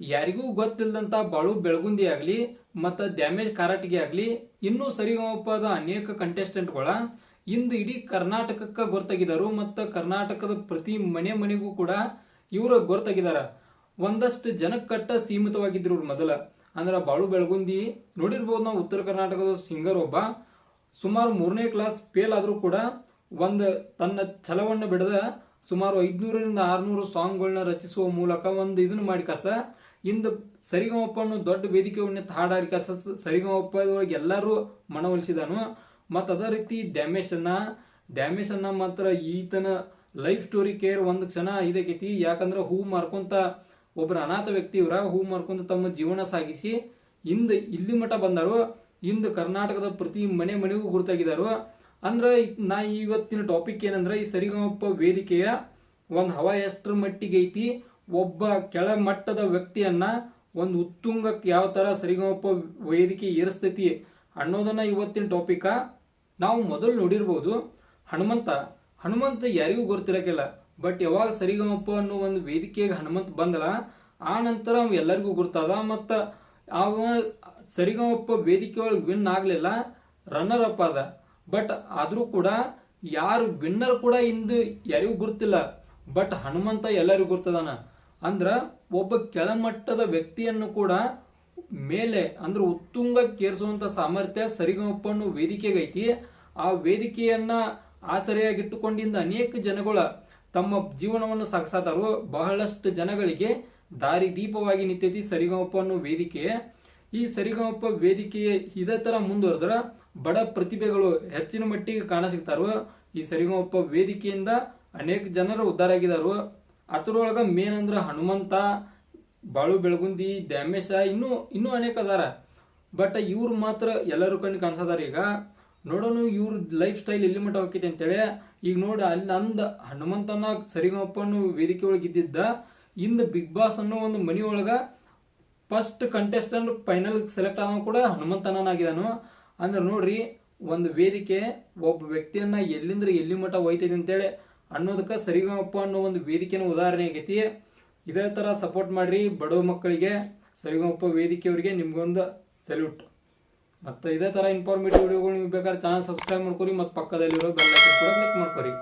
ಯಾರಿಗೂ ಗೊತ್ತಿಲ್ಲದಂತ ಬಾಳು ಬೆಳಗುಂದಿ ಆಗ್ಲಿ ಮತ್ತ ಡ್ಯಾಮೇಜ್ ಕಾರಟಿಗೆ ಆಗ್ಲಿ ಇನ್ನೂ ಸರಿಗಮಪದ ಅನೇಕ ಕಂಟೆಸ್ಟೆಂಟ್ಗಳ ಇಂದು ಇಡೀ ಕರ್ನಾಟಕಕ್ಕೆ ಗೊತ್ತಾಗಿದ್ದಾರೆ ಮತ್ತು ಕರ್ನಾಟಕದ ಪ್ರತಿ ಮನೆ ಮನೆಗೂ ಕೂಡ ಇವರು ಗೊತ್ತಾಗಿದಾರ ಒಂದಷ್ಟು ಜನಕ್ಕಟ್ಟ ಸೀಮಿತವಾಗಿದ್ರು ಇವ್ರು ಮೊದಲ. ಅಂದ್ರೆ ಬಾಳು ಬೆಳಗುಂದಿ ನೋಡಿರ್ಬೋದು ನಾವು ಉತ್ತರ ಕರ್ನಾಟಕದ ಸಿಂಗರ್ ಒಬ್ಬ. ಸುಮಾರು ಮೂರನೇ ಕ್ಲಾಸ್ ಫೇಲ್ ಆದರೂ ಕೂಡ ಒಂದು ತನ್ನ ಛಲವನ್ನು ಬಿಡದ ಸುಮಾರು ಐದ್ನೂರರಿಂದ ಆರ್ನೂರು ಸಾಂಗ್ಗಳನ್ನ ರಚಿಸುವ ಮೂಲಕ ಒಂದು ಇದನ್ನ ಮಾಡಿ ಕಸ. ಇಂದು ಸರಿಗಮಪ್ಪನ್ನು ದೊಡ್ಡ ವೇದಿಕೆಯನ್ನ ಹಾಡಾಡಿ ಹಾಡಾಡಿಕ ಸರಿಗಮಪ್ಪ ಒಳಗೆ ಎಲ್ಲರೂ ಮನವೊಲಿಸಿದನು. ಮತ್ತು ಅದೇ ರೀತಿ ಡ್ಯಾಮೇಶನ್ನ ಅನ್ನ ಡ್ಯಾಮೇಶ್ ಅನ್ನ ಮಾತ್ರ ಈತನ ಲೈಫ್ ಸ್ಟೋರಿ ಕೇರ್ ಒಂದು ಕ್ಷಣ ಇದಕ್ಕೈತಿ ಯಾಕಂದ್ರೆ ಹೂ ಮಾರ್ಕೊಂತ ಒಬ್ಬರ ಅನಾಥ ವ್ಯಕ್ತಿ ಇವರ, ಹೂ ಮಾರ್ಕೊಂತ ತಮ್ಮ ಜೀವನ ಸಾಗಿಸಿ ಇಂದ ಇಲ್ಲಿ ಮಠ ಬಂದರು. ಇಂದು ಕರ್ನಾಟಕದ ಪ್ರತಿ ಮನೆ ಮನೆಗೂ ಗುರುತಾಗಿದ್ದಾರು. ಅಂದ್ರೆ ನಾ ಇವತ್ತಿನ ಟಾಪಿಕ್ ಏನಂದ್ರೆ ಈ ಸರಿಗಮಪ್ಪ ವೇದಿಕೆಯ ಒಂದು ಹವಾ ಎಷ್ಟರ ಮಟ್ಟಿಗೆ ಐತಿ ಒಬ್ಬ ಕೆಳಮಟ್ಟದ ವ್ಯಕ್ತಿಯನ್ನ ಒಂದು ಉತ್ತುಂಗಕ್ಕೆ ಯಾವ ತರ ಸರಿಗಮಪ ವೇದಿಕೆ ಏರಿಸ್ತೈತಿ ಅನ್ನೋದನ್ನ ಇವತ್ತಿನ ಟಾಪಿಕ ನಾವು ಮೊದಲು ನೋಡಿರ್ಬೋದು. ಹನುಮಂತ ಹನುಮಂತ ಯಾರಿಗೂ ಗೊತ್ತಿರಕಿಲ್ಲ ಬಟ್ ಯಾವಾಗ ಸರಿಗಮಪ ಅನ್ನೋ ಒಂದು ವೇದಿಕೆಗೆ ಹನುಮಂತ ಬಂದಳ, ಆ ನಂತರ ಅವ್ ಎಲ್ಲರಿಗೂ ಗುರ್ತದ, ಮತ್ತ ಅವ ಸರಿಗಮಪ್ಪ ವೇದಿಕೆ ಒಳಗೆ ವಿನ್ ಆಗ್ಲಿಲ್ಲ ರನ್ನರ್ ಅಪ್ ಅದ ಬಟ್ ಆದ್ರೂ ಕೂಡ ಯಾರು ವಿನ್ನರ್ ಕೂಡ ಇಂದು ಯಾರಿಗೂ ಗುರ್ತಿಲ್ಲ ಬಟ್ ಹನುಮಂತ ಎಲ್ಲರಿಗೂ ಗುರ್ತದಾನ. ಅಂದ್ರ ಒಬ್ಬ ಕೆಳಮಟ್ಟದ ವ್ಯಕ್ತಿಯನ್ನು ಕೂಡ ಮೇಲೆ, ಅಂದ್ರೆ ಉತ್ತುಂಗಕ್ಕೇರಿಸುವಂತ ಸಾಮರ್ಥ್ಯ ಸರಿಗಮಪ್ಪನ್ನು ವೇದಿಕೆಗೈತಿ. ಆ ವೇದಿಕೆಯನ್ನ ಆಸರೆಯಾಗಿಟ್ಟುಕೊಂಡಿಂದ ಅನೇಕ ಜನಗಳ ತಮ್ಮ ಜೀವನವನ್ನು ಸಾಗಿಸಾದರು ಬಹಳಷ್ಟು ಜನಗಳಿಗೆ ದಾರಿ ದೀಪವಾಗಿ ನಿಂತೈತಿ ಸರಿಗಮಪ್ಪ ಅನ್ನೋ ವೇದಿಕೆ. ಈ ಸರಿಗಮಪ್ಪ ವೇದಿಕೆಯ ಇದೇ ತರ ಮುಂದುವರೆದ್ರ ಬಡ ಪ್ರತಿಭೆಗಳು ಹೆಚ್ಚಿನ ಮಟ್ಟಿಗೆ ಕಾಣಸಿಗ್ತಾರೋ. ಈ ಸರಿಗಮಪ್ಪ ವೇದಿಕೆಯಿಂದ ಅನೇಕ ಜನರು ಉದ್ಧಾರ ಆಗಿದಾರು ಅದರೊಳಗ ಮೇನ್ ಅಂದ್ರೆ ಹನುಮಂತ, ಬಾಳು ಬೆಳಗುಂದಿ, ದ್ಯಾಮೇಶ, ಇನ್ನೂ ಇನ್ನೂ ಅನೇಕ ಅದಾರ. ಬಟ್ ಇವ್ರು ಮಾತ್ರ ಎಲ್ಲರೂ ಕಣ್ಣು ಕಾಣಿಸದಾರ ಈಗ. ನೋಡೋಣ ಇವ್ರ ಲೈಫ್ ಸ್ಟೈಲ್ ಎಲ್ಲಿ ಮಟ್ಟ ಹೋಗ್ತೈತಿ ಅಂತೇಳಿ, ಈಗ ನೋಡಿ ಅಲ್ಲಿ ಅಂದ ಹನುಮಂತನ ಸರಿಗಮಪ್ಪನು ವೇದಿಕೆ ಒಳಗೆ ಇದ್ದಿದ್ದ, ಇಂದ ಬಿಗ್ ಬಾಸ್ ಅನ್ನೋ ಒಂದು ಮನಿ ಒಳಗೆ ಫಸ್ಟ್ ಕಂಟೆಸ್ಟೆಂಟ್ ಫೈನಲ್ ಸೆಲೆಕ್ಟ್ ಆದ ಕೂಡ ಹನುಮಂತನಾಗಿದ್ದಾನು ಅಂದ್ರೆ ನೋಡ್ರಿ, ಒಂದು ವೇದಿಕೆ ಒಬ್ಬ ವ್ಯಕ್ತಿಯನ್ನ ಎಲ್ಲಿಂದ್ರೆ ಎಲ್ಲಿ ಮಟ್ಟ ಒಯ್ತೈತಿ ಅಂತೇಳಿ ಅನ್ನೋದಕ್ಕೆ ಸರಿಗಮಪ್ಪ ಅನ್ನೋ ಒಂದು ವೇದಿಕೆನ ಉದಾಹರಣೆ ಆಗೈತಿ. ಇದೇ ಥರ ಸಪೋರ್ಟ್ ಮಾಡಿರಿ ಬಡವ ಮಕ್ಕಳಿಗೆ ಸರಿಗಮಪ್ಪ ವೇದಿಕೆಯವರಿಗೆ ನಿಮಗೊಂದು ಸೆಲ್ಯೂಟ್ ಮತ್ತು ಇದೇ ಥರ ಇನ್ಫಾರ್ಮೇಟಿವ್ ವಿಡಿಯೋಗಳು ನೀವು ಬೇಕಾದ್ರೆ ಚಾನಲ್ ಸಬ್ಸ್ಕ್ರೈಬ್ ಮಾಡ್ಕೊರಿ, ಮತ್ತು ಪಕ್ಕದಲ್ಲಿರೋ ಬೆಲ್ ಕೂಡ ಕ್ಲಿಕ್ ಮಾಡ್ಕೊರಿ.